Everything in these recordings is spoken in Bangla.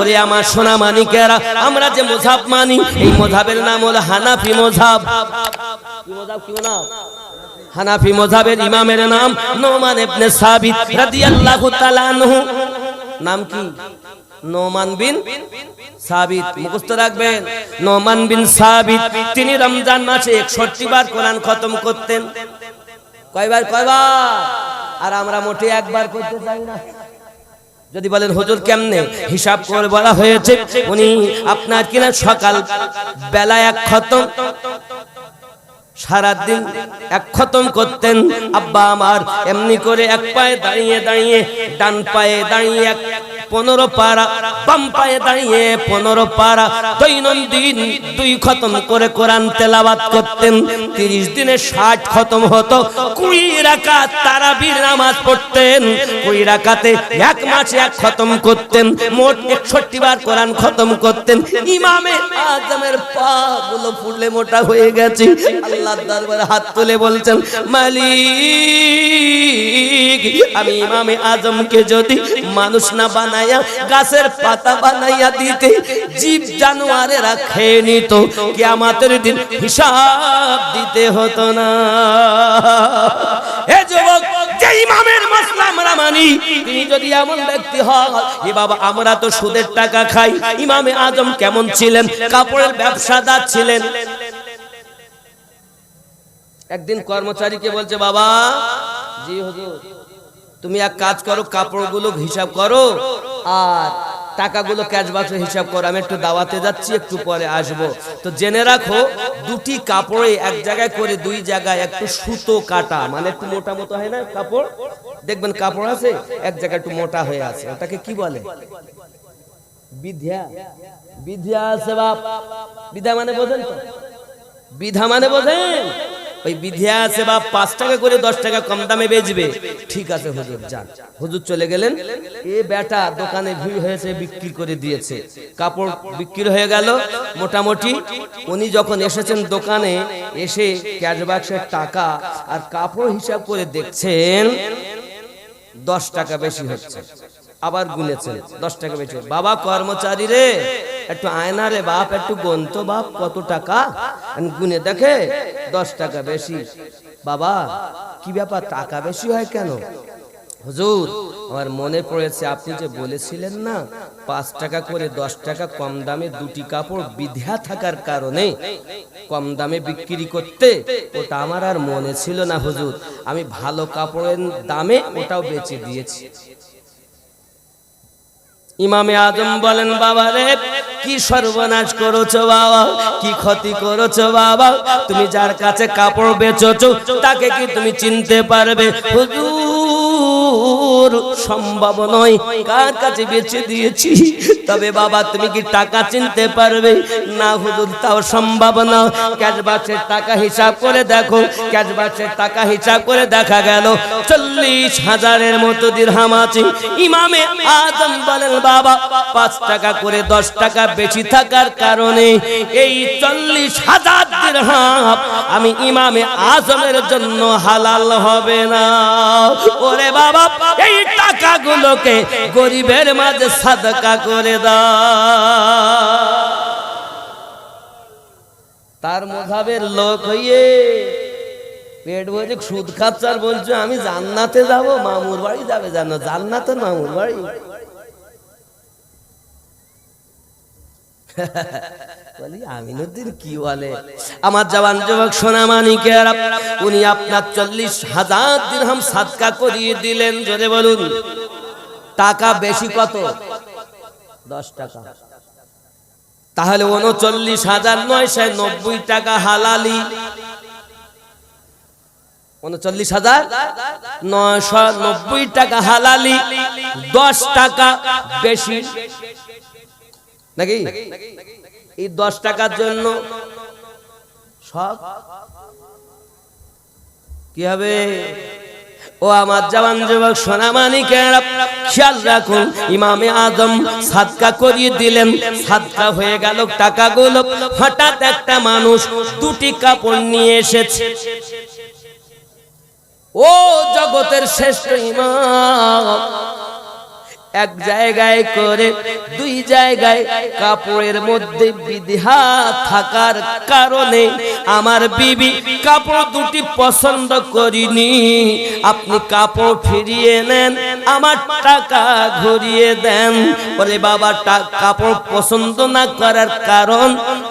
ওরে আমার সোনা মানিকেরা, আমরা যে মোজাব মানি, এই মোজাবের নাম হলো হানাফি মোজাব। হানাফি মোজাবের ইমামের নাম নোমান ইবনে সাবিত রাদিয়াল্লাহু তাআলা আনহু। নাম কি? নোমান বিন সাবিত। মুখস্থ রাখবেন। নোমান বিন সাবিত, তিনি রমজান মাসে 61 বার কোরআন খতম করতেন। কয়বার কয়বার? আর আমরা মোটে একবার করতে চাই না। যদি বলেন, হুজুর কেমনে? হিসাব করে বলা হয়েছে, উনি আপনার কিনা সকাল বেলা এক খতম, সারাদিন এক খতম করতেন। আব্বা আমার এমনি করে এক পায়ে দাঁড়িয়ে দাঁড়িয়ে, ডান পায়ে দাঁড়িয়ে এক পনেরো পারা, বাম পায়ে দাঁড়িয়ে পনেরো পারা। দৈনন্দিন দুই খতম করে কোরআন তেলাবাত করতেন। তিরিশ দিনে ষাট খতম হতো। কুড়ি রাকাত তারাবির নামাজ পড়তেন। কুড়ি রাকাতে এক মাসে এক খতম করতেন। মোট একষট্টি বার কোরআন খতম করতেন। ইমামে আজমের পা গুলো ফুললে মোটা হয়ে গেছে। আল্লাহ দরবারে হাত তুলে বলছেন, মালিক, আমি ইমামে আজমকে যদি মানুষ না বানায়া গাছের পাতা বানাইয়া দিতে জীব জানোয়ারেরা খেয়ে নিত। কিয়ামতের দিন হিসাব দিতে হতো না। যুবক এ তো সুদের টাকা খাই। ইমামে আজম কেমন ছিলেন? কাপড়ের ব্যবসাদার ছিলেন। একদিন কর্মচারীকে বলছে, বাবা, জি হুজুর তুমি এক কাজ করো, কাপড়গুলো হিসাব করো আর টাকাগুলো ক্যাশ বাক্সে হিসাব করো। আমি একটু দাওয়াতে যাচ্ছি, একটু পরে আসব। তো জেনে রাখো, দুটি কাপড়ে এক জায়গায় করে দুই জায়গায় একটু সুতো কাটা। মানে একটু মোটা মতো হয় না কাপড়? দেখবেন কাপড় আছে, এক জায়গায় একটু মোটা হয়ে আছে। ওটাকে কি বলে? বিধিয়া। বিধিয়া আছে বাপ। বিধা মানে বোঝেন তো? বিধা মানে বোঝেন? ওই বিধিয়া আছে বা পাঁচ টাকা করে দশ টাকা কম দামে বেচবে। ঠিক আছে, হুজুর, যান। হুজুর চলে গেলেন। এ বেটা দোকানে ভিড় হয়েছে, বিক্রি করে দিয়েছে। কাপড় বিক্রি হয়ে গেল, মোটামুটি। উনি যখন এসেছেন দোকানে, এসে ক্যাশ বাক্সের টাকা আর কাপড় হিসাব করে দেখছেন, দশ টাকা বেশি হচ্ছে। আবার গুনেছেন দশ টাকা বেশি বাবা, কর্মচারী রে, একটু আয়না রে বাপ, একটু গন্ত বাপ, কত টাকা? গুনে দেখে, দশ টাকা বেশি। বাবা, কি ব্যাপার, টাকা বেশি হয় কেন? হুজুর, আমার মনে পড়েছে, আপনি যে বলেছিলেন না, পাঁচ টাকা করে দশ টাকা কম দামে দুটি কাপড় বিধা থাকার কারণে কম দামে বিক্রি করতে, ওটা আমার আর মনে ছিল না, হুজুর। আমি ভালো কাপড়ের দামে ওটাও বেচে দিয়েছি। ইমামে আজম বলেন, বাবা রে, কি সর্বনাশ করেছ বাবা? কি ক্ষতি করেছ বাবা? তুমি যার কাছে কাপড় বেচছো, তাকে কি তুমি চিনতে পারবে? হুজুর সম্ভব নয়। কার কাছে বেচে দিয়েছি? তবে বাবা, তুমি কি টাকা চিনতে পারবে? না হুজুর, তাও সম্ভব না। ক্যাশ বাক্সের টাকা হিসাব করে দেখো। ক্যাশ বাক্সের টাকা হিসাব করে দেখা গেল, চল্লিশ হাজারের মতো দিরহাম আছে। ইমামে আজম বলেন, বাবা, পাঁচ টাকা করে দশ টাকা বেশি থাকার কারণে এই চল্লিশ হাজার দিরহাম আমি ইমামে আজমের জন্য হালাল হবে না। ওরে বাবা এই টাকাগুলোকে গরিবের মাঝে সাদকা করে দাও। তার মধাবের লোক হইয়ে পেট ভরে সুদ খাচ্ছার বলছো, আমি জান্নাতে যাব, মামুর বাড়ি যাবে জানো? জান্নাতের মামুর বাড়ি। আমার যুবক উনি আপনার চল্লিশ হাজার করিয়ে দিলেন বলুন। টাকা বেশি কত? তাহলে উনচল্লিশ হাজার নয়শো নব্বই টাকা হালালি। উনচল্লিশ হাজার নয়শো নব্বই টাকা হালালি। দশ টাকা বেশি। নাকি? এই দশ টাকার জন্য সব? কি হবে? ও আমার জওয়ান যুবক সোনামানিকের খেয়াল রাখুন, ইমামে আজম সাদকা করিয়ে দিলেন। সাদকা হয়ে গেল টাকাগুলো। হঠাৎ একটা মানুষ দুটি কাপড় নিয়ে এসেছে। ও জগতের শ্রেষ্ঠ ইমাম। এক জায়গায় করে, দুই জায়গায় কাপড়ের মধ্যে বিধিহা থাকার কারণে আমার বিবি কাপড় দুটি পছন্দ করিনি। আপনি কাপড় ফিরিয়ে নেন, আমার টাকা ঘুরিয়ে দেন। বলে বাবা কাপড় পছন্দ না করার কারণ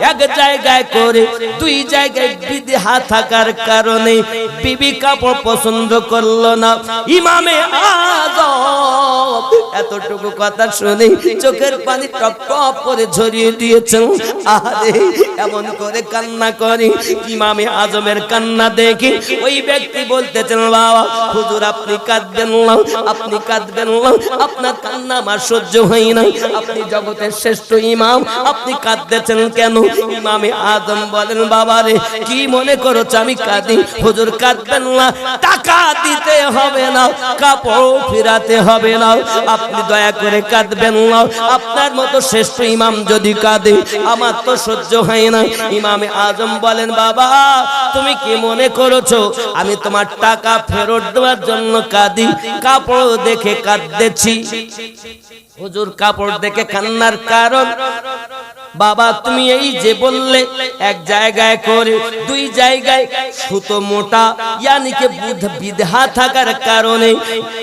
এক জায়গায় করে, দুই জায়গায় বিধিহা থাকার কারণে বিবি কাপড় পছন্দ করল না। ইমামে আজম এতটুকু কথা শুনে চোখের পানি টপ টপ করে ঝরিয়ে দিয়েছেন। আরে এমন করে কান্না করে। ইমামে আজমের কান্না দেখে ওই ব্যক্তি বলতেছেন, বাবা, হুজুর, আপনি কাঁদবেন না, আপনি কাঁদবেন না। আপনার কান্না আমার সহ্য হয় নাই। আপনি জগতের শ্রেষ্ঠ ইমাম, আপনি কাঁদতেছেন কেন? ইমামে আজম বলেন, বাবা রে, কি মনে করছ আমি কাঁদি? হুজুর, কাঁদবেন না। টাকা দিতে হবে না, কাপড় ফিরাতে হবে না। আপনি দয়া করে কাঁদবেন না, আপনার মতো শ্রেষ্ঠ ইমাম যদি কাঁদে, আমার তো সহ্য হয় না। ইমামে আজম বলেন, বাবা, তুমি কি মনে করেছ আমি তোমার টাকা ফেরত দেওয়ার জন্য কাঁদি? কাপড় দেখে কাঁদতেছি। হুজুর কাপড় দেখে কান্নার কারণ। বাবা, তুমি এই যে বললে, এক জায়গায় করে, দুই জায়গায়, সুতো মোটা, ইয়ানিকে বুধ বিধা থাকার কারণে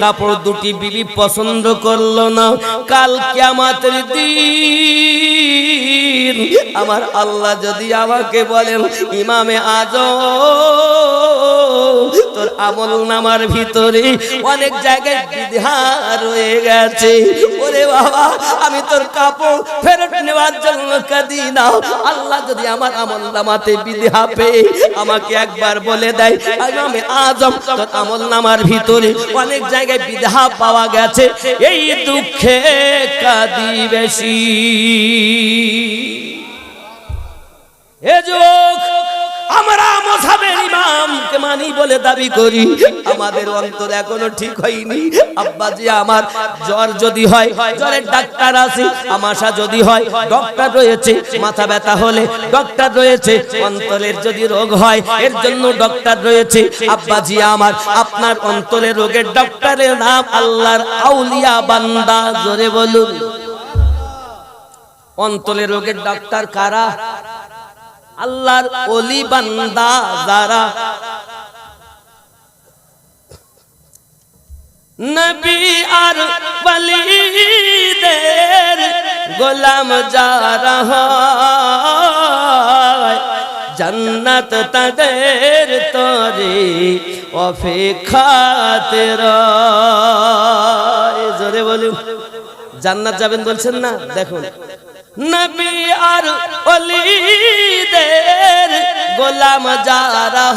কাপড় দুটি বিবি পছন্দ করল না। কাল কিয়ামতের দিন, আমার আল্লাহ যদি আমাকে বলেন, ইমামে আজ তোর আমল নামার ভিতরে অনেক জায়গায় বিধা রয়ে গেছে। ওরে বাবা, আমি তোর কাপড় ফেরত নেওয়ার জন্য কাঁদি না। আল্লাহ যদি আমার আমল নামাতে বিধা পেয়ে আমাকে একবার বলে দেয় আমি আজম, তোর আমল নামার ভিতরে অনেক জায়গায় বিধা পাওয়া গেছে। এই দুঃখে কাঁদি বেশি। এ যুবক মানি বলে দাবি করি। আমাদের অন্তর এখনও ঠিক হয়নি। আব্বাজি আমার জ্বর যদি হয়, জ্বরের ডাক্তার আছে, আমাশা যদি হয়, ডক্টর রয়েছে, মাথা ব্যথা হলে ডক্টর রয়েছে, অন্তরের যদি রোগ হয়, এর জন্য ডক্টর রয়েছে। আব্বাজি আমার, আপনার অন্তরের রোগের ডক্টরের নাম আল্লাহর আউলিয়া বান্দা, জোরে বলুন। অন্তরের রোগের ডাক্তার কারা? আল্লাহর অলি বান্দা যারা নবী আর বলিদের গোলাম যারা জন্নত তাদের তরে অপেক্ষাতে জোরে বলুন, জান্নাত যাবেন বলছেন না? দেখুন। নবী আর অলিদের গোলাম যারা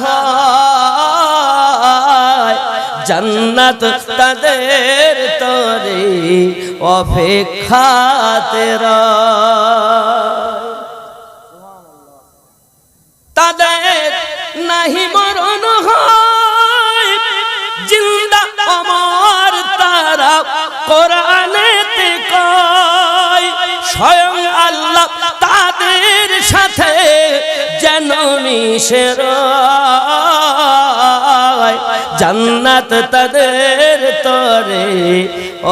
জান্নাত তাদের তরে অপেক্ষাতে। তাদের নাহি মরণ হয় জিন্দা তারা কয় স্বয়ং আল্লাহ তাদের সাথে যেন মিশে রয়। জান্নাত তাদের তরে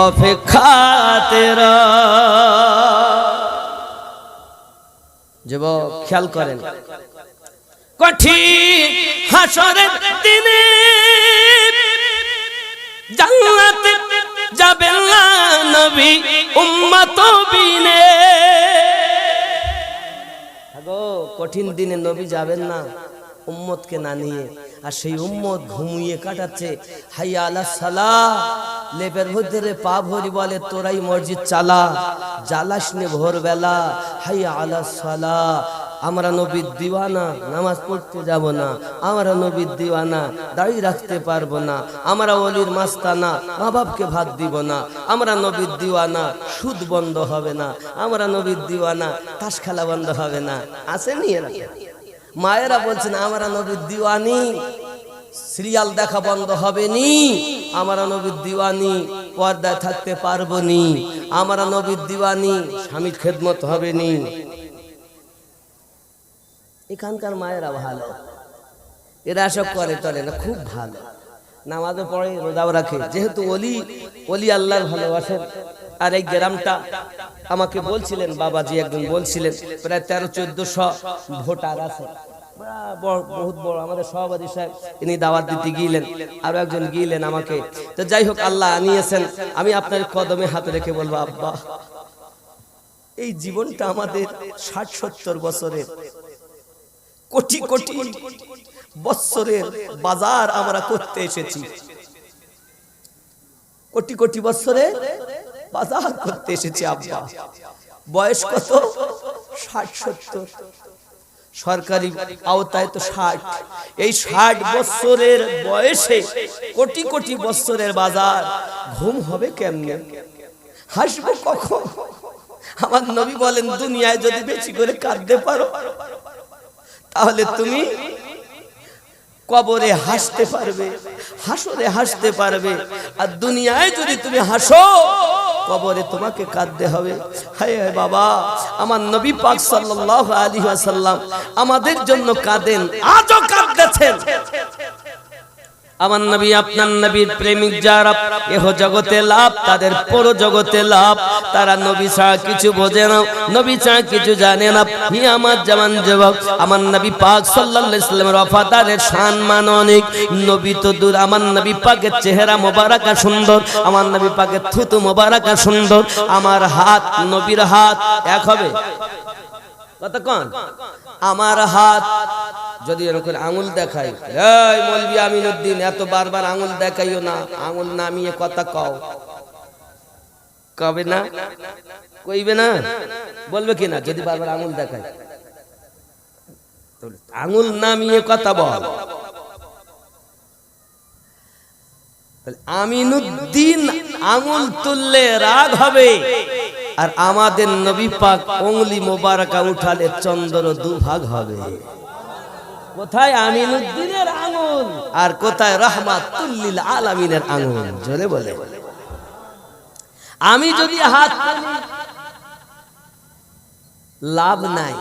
অপেক্ষাতে রয়। যুবক, খেয়াল করেন কঠিন হাসরের দিনে জান্নাতে কঠিন দিনে নবী যাবেন না, উম্মতকে না নিয়ে। আর সেই উম্মত ঘুমিয়ে কাটাচ্ছে। হাই আলা সালা, লেপের ভিতরে পা ভরি বলে, তোরাই মসজিদ চালা, জ্বালাস নে ভোরবেলা। হাই আলা সালা আমরা নবীর দিওয়ানা, নামাজ পড়তে যাব না। আমরা নবীর দিওয়ানা, দাড়ি রাখতে পারব না। আমরা অলির মাস্তানা মা বাপকে ভাত দিব না। আমরা নবীর দিওয়ানা, সুদ বন্ধ হবে না। আমরা নবীর দিওয়ানা, তাস খেলা বন্ধ হবে না। আসেনি এরা? মায়েরা বলছেন, আমরা নবীর দিওয়ানি, সিরিয়াল দেখা বন্ধ হবে নি আমরা নবীর দিওয়ানি, পর্দায় থাকতে পারব নি। আমরা নবীর দিওয়ানি, স্বামীর খেদমত হবে নি এখানকার মায়েরা ভালো। এরা সব করে টরে না, খুব ভালো। নামাজও পড়ে, রোজাও রাখে। যেহেতু অলি অলি আল্লাহর ভালোবাসেন আর এই গ্রামটা আমাকে বলছিলেন, বাবাজি একদিন বলছিলেন, প্রায় তেরো, চোদ্দশো ভোটার আছে। বহুত বড়, আমাদের সভাপতি সাহেব, ইনি দাওয়াত দিতে গিয়েলেন, আরও একজন গিয়েলেন আমাকে। তো যাই হোক, আল্লাহ আনিয়েছেন। আমি আপনার কদমে হাতে রেখে বলব, আব্বা, এই জীবনটা আমাদের ষাট, সত্তর বছরের। কোটি কোটি বছরের বাজার আমরা করতে এসেছি। কোটি কোটি বছরে বাজার করতে এসেছি আব্বা। বয়স কত? ষাট, সত্তর। সরকারি আওতায় তো ষাট। এই ষাট বছরের বয়সে কোটি কোটি বছরের বাজার ঘুম হবে কেমনে? হাসবো কখন? আমার নবী বলেন, দুনিয়ায় যদি বেশি করে কাঁদতে পারো তাহলে তুমি কবরে হাসতে পারবে, হাসরে হাসতে পারবে। আর দুনিয়ায় যদি তুমি হাসো, কবরে তোমাকে কাঁদতে হবে। হায় হায় বাবা, আমার নবী পাক সাল্লাল্লাহু আলাইহি ওয়াসাল্লাম আমাদের জন্য কাঁদেন, আজও কাঁদতেছেন। আমার নবী, আপনার নবীর প্রেমিক যারা, এহ জগতে লাভ, তাদের পর জগতে লাভ। তারা নবী ছাড়া কিছু বোঝে না, নবী ছাড়া কিছু জানে না। হি আমার জামান যুবক, আমার নবী পাক সাল্লাল্লাহু আলাইহি সাল্লামের ওয়াফাদারের সম্মান অনেক। নবী তো দূর, আমার নবী পাকের চেহারা মোবারকা সুন্দর। আমার নবী পাকের থুতু মোবারকা সুন্দর। আমার হাত, নবীর হাত এক হবে। কতক্ষণ? আমার হাত যদি এরকম আঙুল দেখাই এই মলবি আমিনুদ্দিন এত বারবার আঙুল দেখাইও না আঙুল নামিয়ে কথা কও। কবে না? কইবে না? বলবে কি না? যদি বারবার আঙুল দেখাই আঙুল নামিয়ে কথা বল। তাহলে আমিনুদ্দিন আঙুল তুললে রাগ হবে। আর আমাদের নবী পাক অঙ্গলি মোবারকা উঠালে চন্দ্র দুভাগ হবে। কোথায় আমিনুদ্দিনের আঙুল? আর কোথায় রহমাতুল্লিল আলামিনের আঙুল? জোরে বলে। আমি যদি হাত লাভ নাই।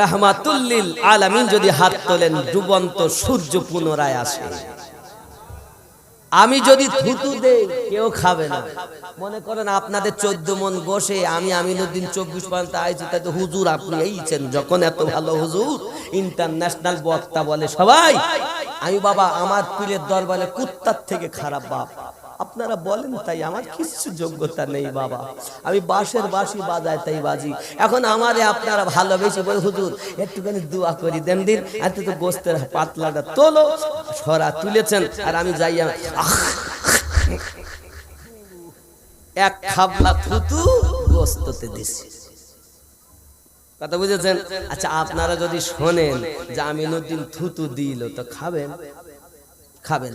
রহমাতুল্লিল আলামিন যদি হাত তোলেন, ডুবন্ত সূর্য পুনরায় আসে। আমি যদি থুতু দেই, কেউ খাবে না। মনে করেন আপনাদের চোদ্দ মন বসে আমি আমিনুদ্দিন চব্বিশ পর্যন্ত আইছি তাই তো হুজুর আপনি এইছেন, যখন এত ভালো হুজুর ইন্টারন্যাশনাল বক্তা বলে সবাই, আমি বাবা, আমার পীরের দরবারে কুত্তার থেকে খারাপ বাপ। আপনারা বলেন তাই, আমার কিছু যোগ্যতা নেই বাবা। আমি বাঁশের বাঁশি বাজাই তাই বাজি। এখন আমারে আপনারা ভালোবেসে বলে, হুজুর, একটুখানি দোয়া করি দেন দিন। এত তো গোস্তের পাতলাটা তোলো সরা তুলেছেন, আর আমি যাই এক খাবলা থুতু গোস্ততে দিছি। কথা বুঝেছেন? আচ্ছা আপনারা যদি শোনেন যে আমিনুদ্দিন থুতু দিল, তো খাবেন। খাবেন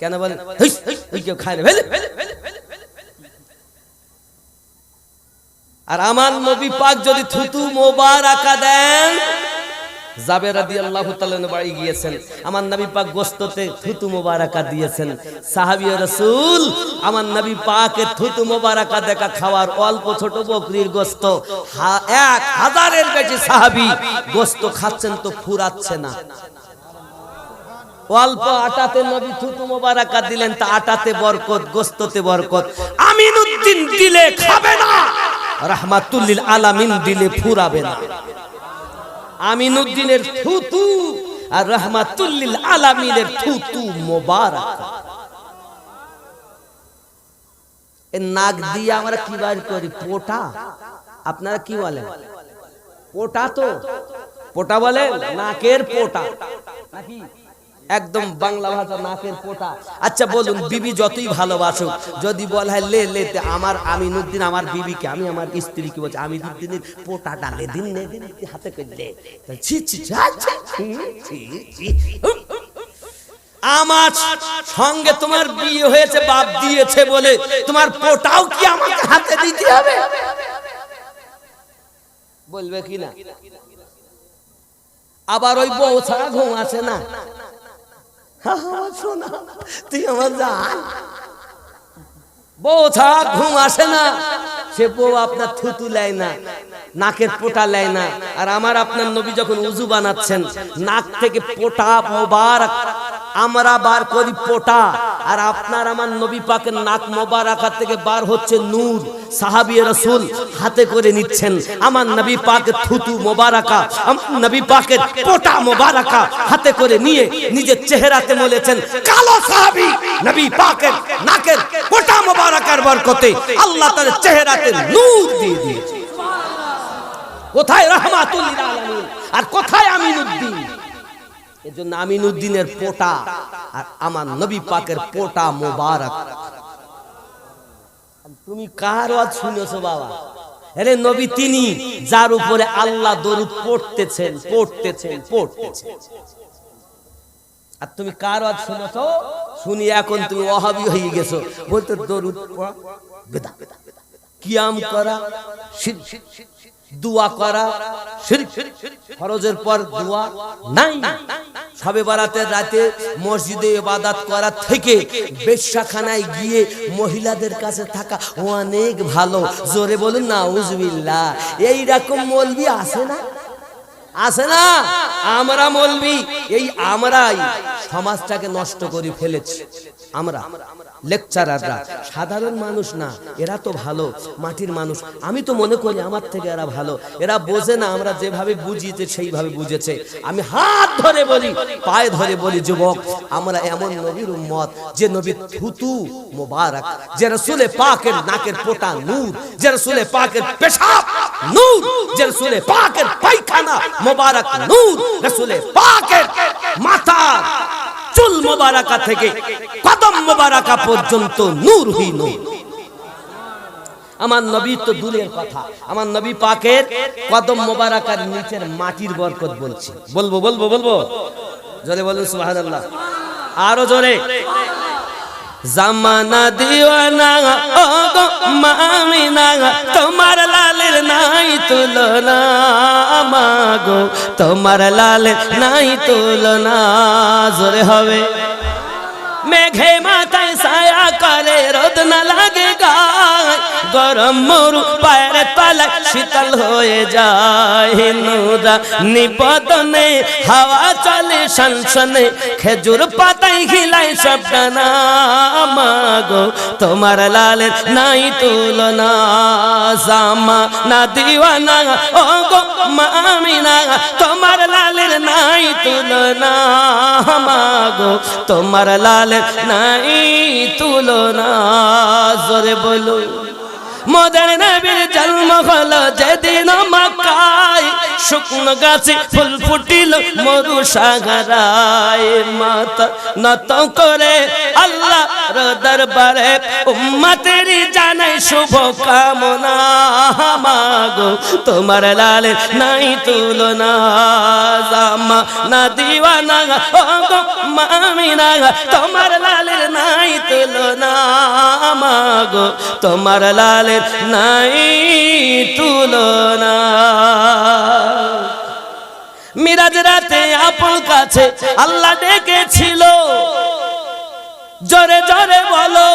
কেন বলেন? কেউ খায় না। আর আমার নবী পাক যদি থুতু মোবারকা দেন জাবের রাদিয়াল্লাহু তাআলা বাড়ি গিয়েছেন। আমার নবী পাক গোস্ততে থুতু মোবারকা দিয়েছেন। সাহাবী রাসূল আমার নবী পাকের থুতু মোবারকা দেখা খাওয়ার অল্প ছোট বকরির গোস্ত এক হাজারের বেশি সাহাবী গোস্ত খাচ্ছেন তো ফুরাচ্ছে না। অল্প আটাতে নবী থুতু মোবারকা দিলেন, তা আটাতে বরকত গোস্ততে বরকত। আমিনুদ্দিন দিলে খাবে না, রাহমাতুল্লিল আলামিন দিলে ফুরাবে না। আমিনুদ্দিনের থুতু আর রহমাতুল্লিল আলামিনের থুতু মোবারক। নাক দিয়ে আমরা কি বার করি? পোটা? আপনারা কি বলেন? পোটা তো? পোটা বলে নাকের পোটা। নাকি? একদম বাংলা ভাষা নাকের পোটা আচ্ছা বলুন বিবি যতই ভালোবাসুক যদি বল হয় লে লেতে আমার আমিনুদ্দিন আমার বিবিকে আমি আমার স্ত্রীকে বলছি আমি আমিনুদ্দিনের পোটাটা লে দিন নে দিন হাতে করে লে ছি ছি ছি, আচ্ছা, ছি, ছি, ছি। আমার সঙ্গে তোমার বিয়ে হয়েছে বাপ দিয়েছে বলে তোমার পোটাও কি আমাকে হাতে দিতে হবে বলবে কি না আবার ওই বউ ছাড়া ঘুম আসে না তুই আমার জান। ঘুম আসে না। সে আপনার থুতু না, নাকের পোটা লেয় না। আর আমার আপনার নবী যখন উজু বানাচ্ছেন, নাক থেকে পোটা মোবারক আমরা বার করি পোটা। আর আপনার আমার নবী পাকের নাক মোবারাকা থেকে বার হচ্ছে নূর। সাহাবি রসুল হাতে করে নিচ্ছেন। আমার নবী পাকের থুতু মোবারাকা নবী পাকের পোটা মোবারাকা হাতে করে নিয়ে নিজের চেহারাতে বলেছেন কালো সাহাবি নবী পাকের নাকের পোটা মোবারাকার বরকতে আল্লাহ তার চেহারাতে নূর দিয়ে দিয়েছে। কোথায় রহমাতুল আর কোথায় আমিনুদ্দিন? এজন্য আমিনুদ্দিনের পোটা আর আমার নবী পাকের পোটা মোবারক। তুমি কার ওয়াজ শুনেছো বাবা? আরে নবী তিনি যার উপরে আল্লাহ দরুদ পড়তেছেন পড়তেছেন পড়তেছেন। আর তুমি কার ওয়াজ শুনেছো? শুনি এখন তুমি ওহাবি হয়ে গেছো। বলতে দরুদ পড়া, বেদা বেদা কিয়াম করা দুয়া করা ফরজের পর দোয়া নাই। সবে বারাতের রাতে মসজিদে ইবাদত করা থেকে বেশ্যাখানায় গিয়ে মহিলাদের কাছে থাকা অনেক ভালো। জোরে বলুন না উজবিল্লাহ এই রকম মলবি আছে না? আছে না? আমরা মলবি। এই আমরাই সমাজটাকে নষ্ট করে ফেলেছি। আমরা। লেকচারাররা সাধারণ মানুষ না, এরা তো ভালো, মাটির মানুষ। আমি তো মনে করি আমার থেকে এরা ভালো। এরা বোঝে না আমরা যেভাবে বুঝিয়েছে, সেইভাবে বুঝেছে। আমি হাত ধরে বলি, পায়ে ধরে বলি, যুবক, আমরা এমন নবীর উম্মত, যে নবীর থুতু মোবারক, যে রসুলে পাকের নাকের পোটা নূর, যে রসুলে পাকের পেশাব নূর, যে রসুলে পাকের পায়খানা মোবারক নূর রসুলে পাকের মাথা চুল মোবারাকা থেকে কদম মোবারাকা পর্যন্ত নূর হই নূর। আমার নবী তো দূরের কথা। আমার নবী পাকের কদম মোবারাকার নিচের মাটির বরকত বলছি। বলব বলব বলব? জোরে বলুন, সুবহানাল্লাহ। আরও জোরে। জামানা দিওয়ানা ও গো মামিনা, তোমার লালের নাই তুলনা মাগো, তোমার লালের নাই তুলনা, জোরে হবে। মেঘে মাথায় ছায়া করে, রোদ না লাগে গায়, গরম মরু পায়ের তলা শীতল হয়ে যায় নুরা নিপদনে হাওয়া সনসনে খেজুর পাতাই খিলাই সব মাগো তোমার লালের নাই তুলনা, জামা না দিওয়ানা ও গো মামিনা তোমার লালের নাই তুলনা মাগো তোমার লালের নাই তুলনা, জোরে বলো। মদের নবীর জন্ম হলো যেদিন মক্কায় শুকনো গাছে ফুল ফুটিল মরু সাগরায় মাতা নত করে আল্লাহ দরবারে উম্মতের জানাই শুভ কামনা। মাগো, তোমার লাল নাই তুলনা। জামা না দিওয়ানা ও গো মামিনা, তোমার লালের নাই তুলনা। মাগো, তোমার লালের নাই তুলনা। মিরাজ রাতে আপন কাছে আল্লাহ ডেকেছিল। জোরে জোরে বলো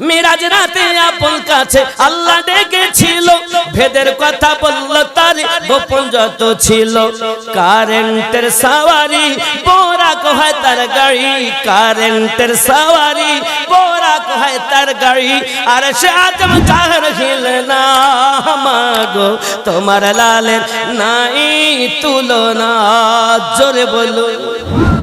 মিরাজ রাতে আপন কাছে আল্লাহ ডেকেছিল। ভেদের কথা বলল, তার গোপন যত ছিল। কারেন্টের সাওয়ারি, বোরাক হয় তার গাড়ি। কারেন্টের সাওয়ারি, বোরাক হয় তার গাড়ি। আর সে আজম চাহর হিল না, মাগো, তোমার লালের নাই তুলনা। জোরে বলো